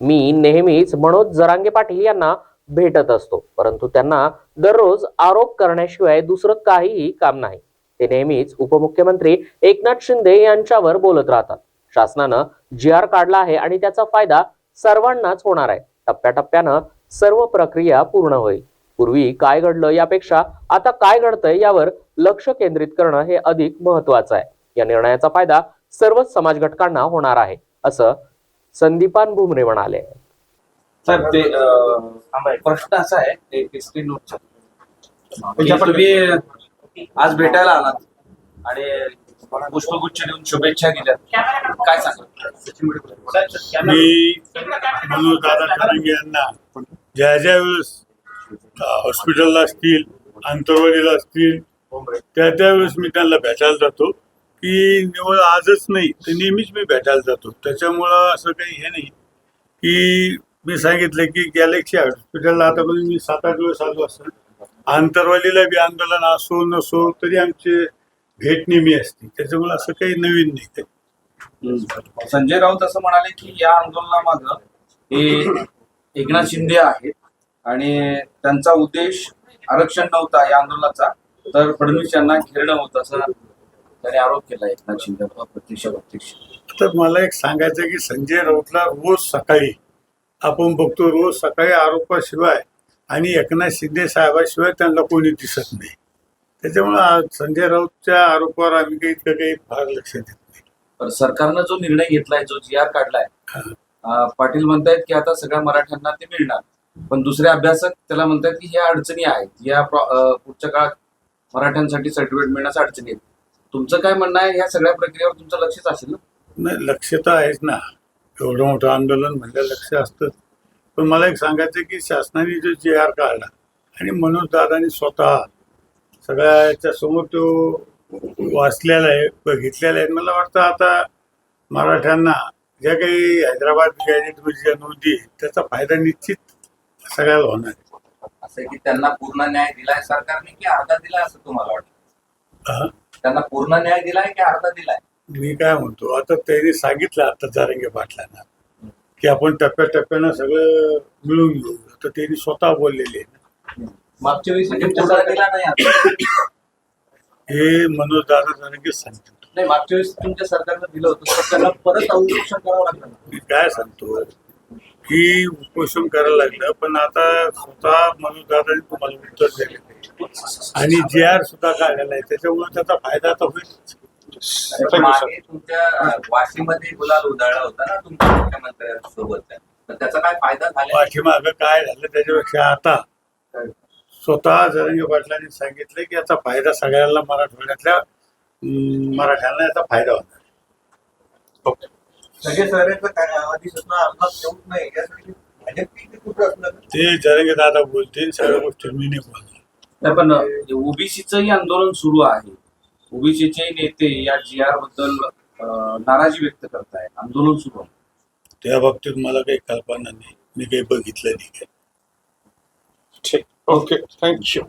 मी नेहमीच मनोज जरांगे पाटील यांना भेटत असतो परंतु त्यांना दररोज आरोप करण्याशिवाय दुसरं काहीही काम नाही. ते नेहमीच उपमुख्यमंत्री एकनाथ शिंदे यांच्यावर बोलत राहतात. शासनानं जी आर काढला आहे आणि त्याचा फायदा सर्वांनाच होणार आहे. टप्प्याटप्प्यानं सर्व प्रक्रिया पूर्ण होईल. पूर्वी काय घडलं यापेक्षा आता काय घडतंय यावर लक्ष केंद्रित करणं हे अधिक महत्वाचं आहे. या निर्णयाचा फायदा सर्वच समाज घटकांना होणार आहे असं संदीपान भुमरे म्हणाले. सर ते अं, प्रश्न असा आहे की तुम्ही आज भेटायला आलात आणि पुष्पगुच्छ देऊन शुभेच्छा दिल्या काय सांगा मी मनोज दादा यांना ज्या ज्या वेळेस हॉस्पिटलला असतील आंतरवाडीला असतील त्या त्यावेळेस मी त्यांना भेटायला जातो. की निवड आजच नाही तर नेहमीच मी भेटायला जातो. त्याच्यामुळं असं काही हे नाही. की मी सांगितलं की गॅलेक्सी हॉस्पिटलला आतापर्यंत मी सात आठ वेळेस आलो असं. आंतरवालीला बी आंदोलन असो नसो तरी आमचे भेट नेहमी असते. त्याच्यामुळे असं काही नवीन नाही काही. संजय राऊत असं म्हणाले की या आंदोलनामाग हे एकनाथ शिंदे आहेत आणि त्यांचा उद्देश आरक्षण नव्हता या आंदोलनाचा तर फडणवीस यांना घेरणं होतं असं त्यांनी आरोप केला एकनाथ शिंदे प्रत्यक्ष प्रत्यक्ष. तर मला एक सांगायचं की संजय राऊतला रोज सकाळी आपण बघतो रोज सकाळी आरोपाशिवाय आणि एकनाथ शिंदे साहेबाशिवाय त्यांना कोणी दिसत नाही. त्याच्यामुळे संजय राऊतच्या आरोपावर आम्ही काही इतकं काही फार लक्ष देत नाही. तर सरकारनं जो निर्णय घेतलाय जो जी आर काढलाय पाटील म्हणतायत की आता सगळ्या मराठ्यांना ते मिळणार. पण दुसरे अभ्यासक त्याला म्हणतात की ह्या अडचणी आहेत. या पुढच्या काळात मराठ्यांसाठी सर्टिफिकेट मिळण्याच्या अडचणी आहेत. तुमचं काय म्हणणं आहे? ह्या सगळ्या प्रक्रियेवर तुमचं लक्षच असेल ना? नाही लक्ष तर आहेच ना. एवढं मोठं आंदोलन म्हणजे लक्ष असतं पण मला एक सांगायचं की शासनाने जो जे आर काढला आणि मनोज दादानी स्वतः सगळ्याच्या समोर तो वाचलेला आहे बघितलेला आहे. मला वाटतं आता मराठ्यांना ज्या काही हैदराबाद गॅजेटमध्ये ज्या नोंदी त्याचा फायदा निश्चित सगळ्याला होणार आहे. असं की त्यांना पूर्ण न्याय दिलाय सरकारने की अर्धा दिलाय असं तुम्हाला वाटतं? त्यांना पूर्ण न्याय दिलाय की अर्धा दिलाय? मी काय म्हणतो आता त्यांनी सांगितलं आता जारंगे पाटलांना की आपण टप्प्याटप्प्यानं सगळं मिळून घेऊ. तर त्यांनी स्वतः बोललेले मागच्या वेळेस म्हणजे पूर्ण दिला नाही आता. हे मनोज दादा जारंगे सांगतो नाही मागच्या वेळेस तुमच्या सरकारनं दिलं होतं तर त्यांना परत अवलोकन करावं लागलं ना. मी काय सांगतो की उपोषण करायला लागलं पण आता स्वतः मनोज दादाने तुम्हाला उत्तर दिले. आणि जे आर सुद्धा काढलेला आहे. त्याच्यामुळे त्याचा फायदा आता होईल. मागे तुमच्या अं, वाशीमध्ये गुलाल उधळला होता ना तुमच्या मुख्यमंत्र्यांसोबत. तर त्याचा काय फायदा झाला पाठीमागं काय झालं त्याच्यापेक्षा आता? स्वतः जरंगे पाटलांनी सांगितलं की याचा फायदा सगळ्यांना मराठवाड्यातल्या अं, मराठ्यांना याचा फायदा होणार सगळे सहकार्याचं काय अधिसूचना अंमलात येऊ नये यासाठी भाजपची कुठं असणार? ते जरंगे दादा बोलतील सगळ्या गोष्टी मी नाही बोलणार. नाही पण ओबीसीचंही आंदोलन सुरू आहे. ओबीसीचे नेते या जी आरबद्दल नाराजी व्यक्त करताय आंदोलन सुरू आहे. त्या बाबतीत मला काही कल्पना नाही. मी काही बघितलं नाही काही. ठीक. ओके. थँक्यू